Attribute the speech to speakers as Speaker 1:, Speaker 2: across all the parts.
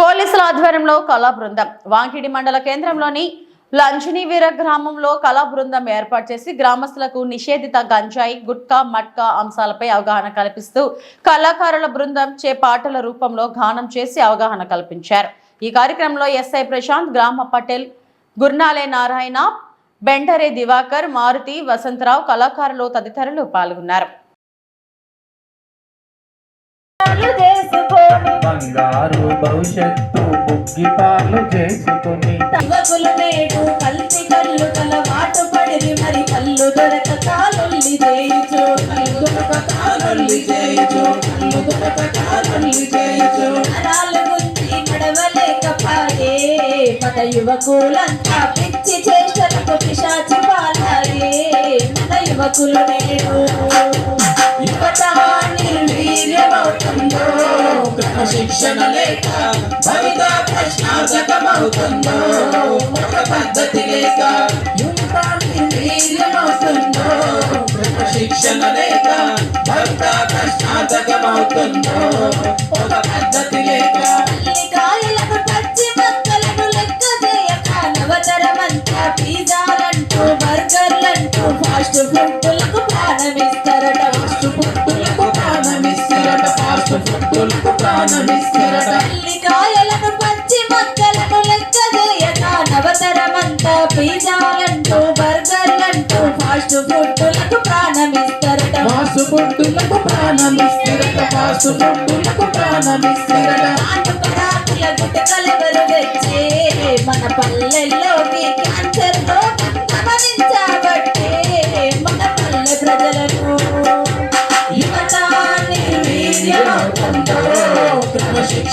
Speaker 1: పోలీసుల ఆధ్వర్యంలో కళా బృందం. వాంకిడి మండల కేంద్రంలోని లంచనీవీర గ్రామంలో కళా బృందం ఏర్పాటు చేసి గ్రామస్తులకు నిషేధిత గంజాయి గుట్కా మట్కా అంశాలపై అవగాహన కల్పిస్తూ కళాకారుల బృందం చే పాటల రూపంలో గానం చేసి అవగాహన కల్పించారు. ఈ కార్యక్రమంలో ఎస్ఐ ప్రశాంత్ గ్రామ పటేల్ గుర్నాలే నారాయణ బెండరే దివాకర్ మారుతి వసంతరావు కళాకారులు తదితరులు పాల్గొన్నారు.
Speaker 2: బంగారు భవిష్యత్తు బుగ్గి పాలు చేసుకుని.
Speaker 3: యువకులు నేడు కల్తీ కళ్ళు కలవాటు పడిరి మరి కళ్ళు దొరక కాలొల్లి చేయుచు కళ్ళు దొరక కాలొల్లి చేయుచు కళ్ళు దొరక కాలొల్లి చేయుచు నరాలు గుంచి మన యువకులంతా పిచ్చి చేష్టలకు పిశాచి పాలాయే మన యువకులు నేడు. క్రమశిక్షణ లేక భవిత ప్రశ్నార్థకమవుతుందో ఒక పద్ధతి లేక యువత శిక్షణ లేక భవిత ప్రశ్నార్థకమవుతుందో ఒక పద్ధతి లేక కాయలకు పచ్చి మొక్కలను లెక్క బర్గర్లంటూ ఫాస్ట్ ఫుడ్లకు ఫుడ్లకు ప్రాణమిస్తారట కాయలను పచ్చి మొక్కలను లెక్క చేయక నవతరమంతా పిజ్జాలంటూ బర్గర్లంటూ ఫాస్ట్ ఫుడ్లకు ప్రాణమిస్తారట ఫాస్ట్ ఫుడ్లకు ప్రాణమిస్తారట ఫాస్ట్ ఫుడ్లకు ప్రాణమిస్తారట ఆటపడాకుల గుటకలెవరు తెచ్చే? మన పల్లెల్లోకి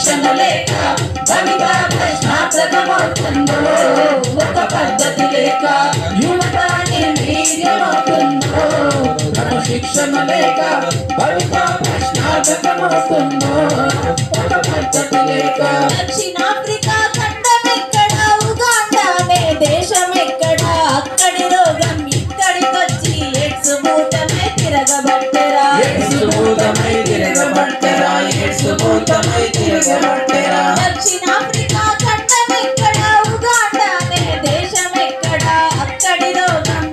Speaker 3: క్రమశిక్షణ లేక కవిత ప్రశ్నార్థకమవుతుందో ఒక పద్ధతి లేక యువతాన్ని మీరేమవుతుందో క్రమశిక్షణ లేక కవిత ప్రశ్నార్థకమవుతుందో ఒక పద్ధతి లేక దక్షిణాఫ్రికా ఖండం ఎక్కడ దేశం ఎక్కడ అక్కడి రోగం ఇక్కడికొచ్చి ఎక్స్ తిరగబట్టరా ఎక్స్ భూతమై తిరగబట్టరా ఎక్స్ భూతమై దక్షిణాఫ్రికా ఖండం ఎక్కడ? ఉగాండానే దేశం ఎక్కడ? అక్కడి రోగం